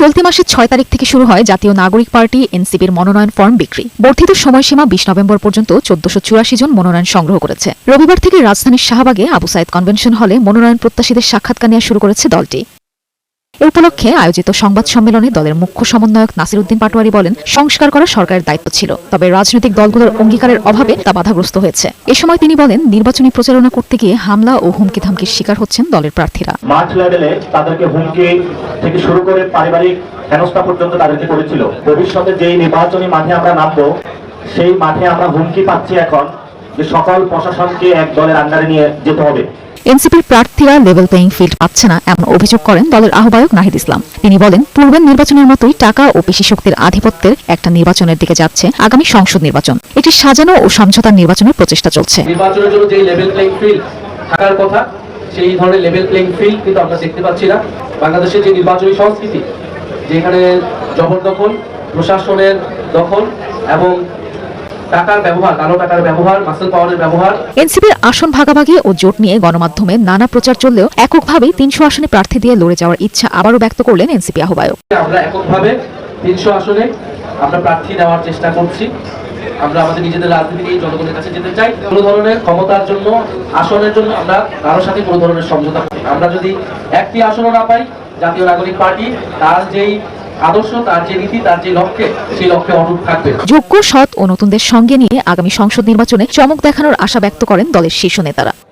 চলতি মাসের ছয় তারিখ থেকে শুরু হয় জাতীয় নাগরিক পার্টি, এনসিপির মনোনয়ন ফর্ম বিক্রি। বর্ধিত সময়সীমা বিশ নভেম্বর পর্যন্ত চোদ্দশো চুরাশি জন মনোনয়ন সংগ্রহ করেছে। রবিবার থেকে রাজধানীর শাহবাগে আবু সাইদ কনভেনশন হলে মনোনয়ন প্রত্যাশীদের সাক্ষাৎকার নেওয়া শুরু করেছে দলটি। এ উপলক্ষে আয়োজিত সংবাদ সম্মেলনে দলের মুখ্য সমন্বয়ক নাসিরুদ্দিন পাটোয়ারি বলেন, সংস্কার করা সরকারের দায়িত্ব ছিল, তবে রাজনৈতিক দলগুলোর অঙ্গীকারের অভাবে তা বাধাগ্রস্ত হয়েছে। এ সময় তিনি বলেন, নির্বাচনী প্রচারণা করতে গিয়ে হামলা ও হুমকি ধামকির শিকার হচ্ছেন দলের প্রার্থীরা। মাঠ লেভেলে তাদেরকে হুমকি থেকে শুরু করে পারিবারিক হেনস্থা পর্যন্ত তাদেরকে করেছিল। ভবিষ্যতে যেই নির্বাচনী মাঠে আমরা নামবো, সেই মাঠে আমরা হুমকি পাচ্ছি এখন যে সকল প্রশাসনকে এক দলের আন্ডারে নিয়ে যেতে হবে। এনসিপির প্রার্থীরা লেভেল প্লেইং ফিল্ড পাচ্ছে না, এমন অভিযোগ করেন দলের আহ্বায়ক নাহিদ ইসলাম। তিনি বলেন, পূর্বের নির্বাচনের মতোই টাকা ও পেশি শক্তির আধিপত্যের একটা নির্বাচনের দিকে যাচ্ছে আগামী সংসদ নির্বাচন। এটি সাজানো ও সমঝোতার নির্বাচনের প্রচেষ্টা চলছে। নির্বাচনের জন্য যে লেভেল প্লেইং ফিল্ড থাকার কথা, সেই ধরনের লেভেল প্লেইং ফিল্ড কিন্তু আমরা দেখতে পাচ্ছি না। বাংলাদেশের যে নির্বাচনী সংস্কৃতি, যেখানে জবরদখল, প্রশাসনের দখল এবং টাকার ব্যবহার কালো টাকার ব্যবহার মাসেল পাওয়ারের ব্যবহার। এনসিপির আসন ভাগাভাগি ও জোট নিয়ে গণমাধ্যমে নানা প্রচার চললেও এককভাবেই তিনশো আসনে প্রার্থী দিয়ে লড়ে যাওয়ার ইচ্ছা আবারও ব্যক্ত করলেন এনসিপি আহ্বায়ক। আমরা এককভাবে তিনশো আসনে আমরা প্রার্থী নেওয়ার চেষ্টা করছি। আমরা আমাদের নিজেদের রাজনীতি নিয়ে জনগণের কাছে যেতে চাই। কোনো ধরনের ক্ষমতার জন্য আসনের জন্য আমরা কারোর সাথে কোনো ধরনের সমঝোতা আমরা যদি একটি আসনও না পাই জাতীয় নাগরিক পার্টি তার যেই যোগ্য, সৎ ও নতুনদের সঙ্গে নিয়ে আগামী সংসদ নির্বাচনে চমক দেখানোর আশা ব্যক্ত করেন দলের শীর্ষ নেতারা।